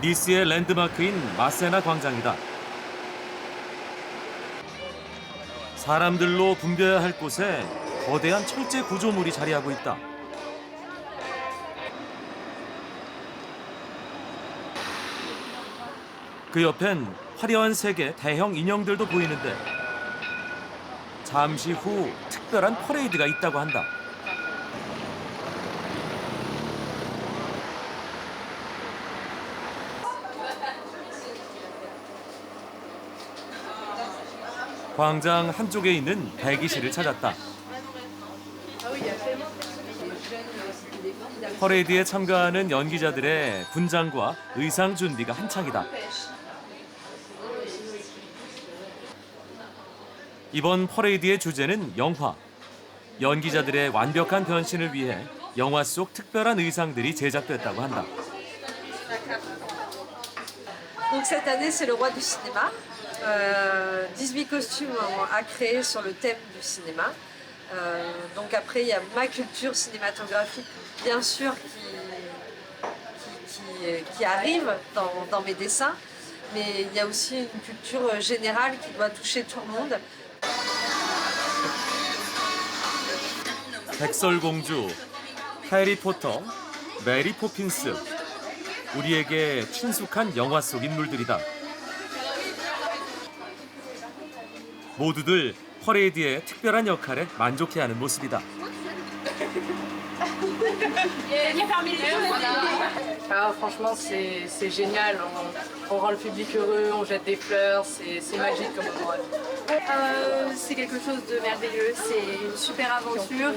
니스의 랜드마크인 마세나 광장이다. 사람들로 붐벼야 할 곳에 거대한 철제 구조물이 자리하고 있다. 그 옆엔 화려한 색의 대형 인형들도 보이는데 잠시 후 특별한 퍼레이드가 있다고 한다. 광장 한쪽에 있는 대기실을 찾았다. 퍼레이드에 참가하는 연기자들의 분장과 의상 준비가 한창이다. 이번 퍼레이드의 주제는 영화. 연기자들의 완벽한 변신을 위해 영화 속 특별한 의상들이 제작됐다고 한다. Donc cette année, c'est le roi du cinéma. Euh, 18 costumes à créer sur le thème du cinéma. Euh, donc après, il y a ma culture cinématographique, bien sûr, qui, qui, qui- qui arrive dans, dans mes dessins. Mais il y a aussi une culture générale qui doit toucher tout le monde. 백설공주, 해리포터, 메리 포핀스. 우리에게 친숙한 영화 속 인물들이다. 모두들 퍼레이드의 특별한 역할에 만족해하는 모습이다. Ah, franchement, c'est c'est génial. On, on rend le public heureux, on jette des fleurs, c'est c'est magique comme moment. Euh, c'est quelque chose de merveilleux, c'est une super aventure.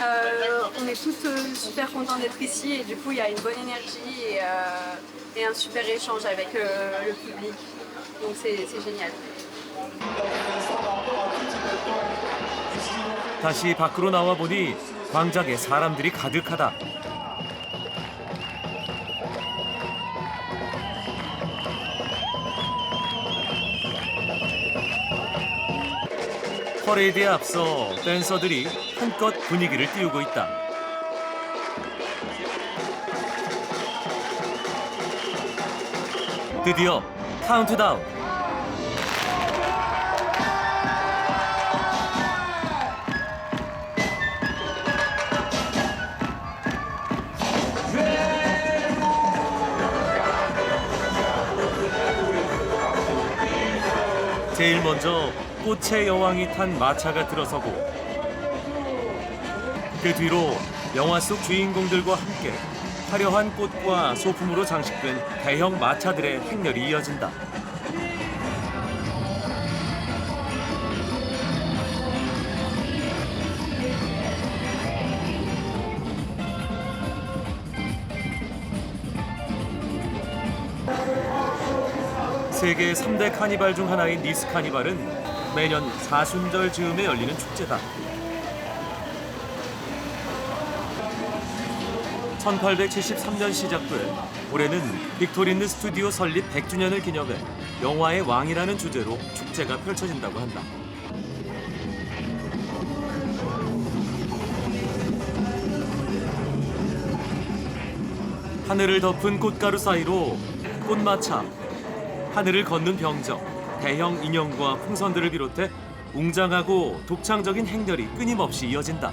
Euh, on est tous euh, super contents d'être ici et du coup il y a une bonne énergie et, euh, et un super échange avec euh, le public. Donc c'est génial. 다시 밖으로 나와 보니 광장에 사람들이 가득하다. 퍼레이드에 앞서 댄서들이 한껏 분위기를 띄우고 있다. 드디어 카운트다운. 제일 먼저 꽃의 여왕이 탄 마차가 들어서고 그 뒤로 영화 속 주인공들과 함께 화려한 꽃과 소품으로 장식된 대형 마차들의 행렬이 이어진다. 세계 3대 카니발 중 하나인 니스 카니발은 매년 사순절 즈음에 열리는 축제다. 1873년 시작돼 올해는 빅토리느 스튜디오 설립 100주년을 기념해 영화의 왕이라는 주제로 축제가 펼쳐진다고 한다. 하늘을 덮은 꽃가루 사이로 꽃마차, 하늘을 걷는 병정, 대형 인형과 풍선들을 비롯해 웅장하고 독창적인 행렬이 끊임없이 이어진다.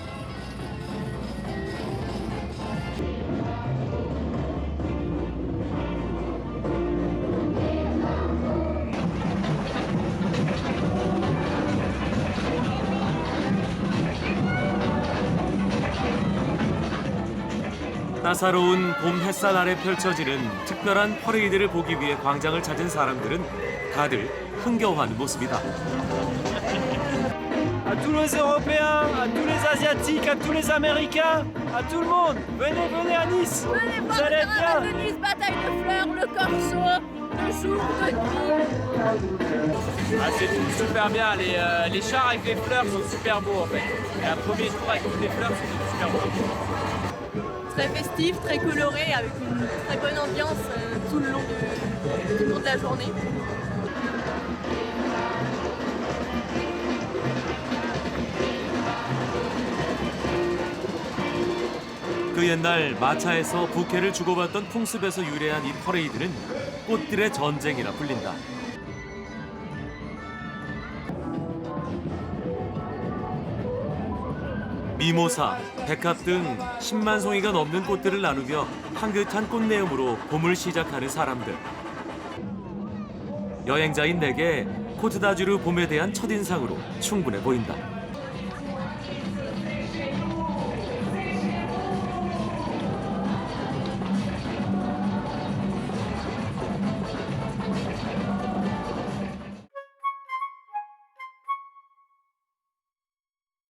따사로운 봄 햇살 아래 펼쳐지는 특별한 퍼레이드를 보기 위해 광장을 찾은 사람들은 다들 흥겨워하는 모습이다. à tous les Européens, à tous les Asiatiques, à tous les Américains, à tout le monde. Venez, venez à Nice. Vous allez être bien. de Nice, bataille de fleurs, le corso, de jour, de. Ah, c'est tout super bien. Les, euh, les chars avec les fleurs sont super beaux en fait. Et un premier tour avec toutes les fleurs, c'est super beau. Très festif, très coloré, avec une très bonne ambiance euh, tout, le long de, tout le long de la journée. 그 옛날 마차에서 부케를 주고받던 풍습에서 유래한 이 퍼레이드는 꽃들의 전쟁이라 불린다. 미모사, 백합 등 10만 송이가 넘는 꽃들을 나누며 향긋한 꽃내음으로 봄을 시작하는 사람들. 여행자인 내게 코트다주르 봄에 대한 첫인상으로 충분해 보인다.